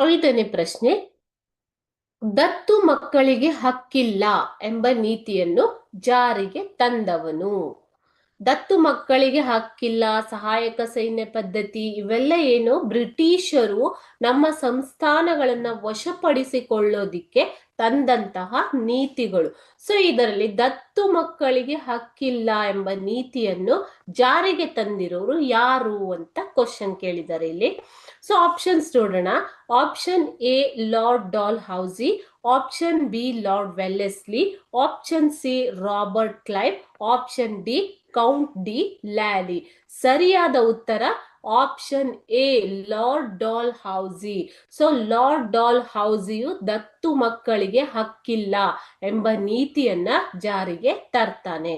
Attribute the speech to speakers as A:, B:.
A: ಐದನೇ ಪ್ರಶ್ನೆ, ದತ್ತು ಮಕ್ಕಳಿಗೆ ಹಕ್ಕಿಲ್ಲ ಎಂಬ ನೀತಿಯನ್ನು ಜಾರಿಗೆ ತಂದವನು. ದತ್ತು ಮಕ್ಕಳಿಗೆ ಹಕ್ಕಿಲ್ಲ, ಸಹಾಯಕ ಸೈನ್ಯ ಪದ್ಧತಿ ಇವೆಲ್ಲ ಏನು ಬ್ರಿಟಿಷರು ನಮ್ಮ ಸಂಸ್ಥಾನಗಳನ್ನ ವಶಪಡಿಸಿಕೊಳ್ಳೋದಿಕ್ಕೆ ತಂದಂತಹ ನೀತಿಗಳು. ಸೊ ಇದರಲ್ಲಿ ದತ್ತು ಮಕ್ಕಳಿಗೆ ಹಕ್ಕಿಲ್ಲ ಎಂಬ ನೀತಿಯನ್ನು ಜಾರಿಗೆ ತಂದಿರೋರು ಯಾರು ಅಂತ ಕ್ವಶನ್ ಕೇಳಿದ್ದಾರೆ ಇಲ್ಲಿ. ಸೊ ಆಪ್ಷನ್ಸ್ ನೋಡೋಣ. Option A Lord Dalhousie option B Lord Wellesley option C Robert Clive option D Count de Lally ಸರಿಯಾದ ಉತ್ತರ option A Lord Dalhousie so Lord doll ಹೌಸಿಯು ದತ್ತು ಮಕ್ಕಳಿಗೆ ಹಕ್ಕಿಲ್ಲ ಎಂಬ ನೀತಿಯನ್ನ ಜಾರಿಗೆ ತರ್ತಾನೆ.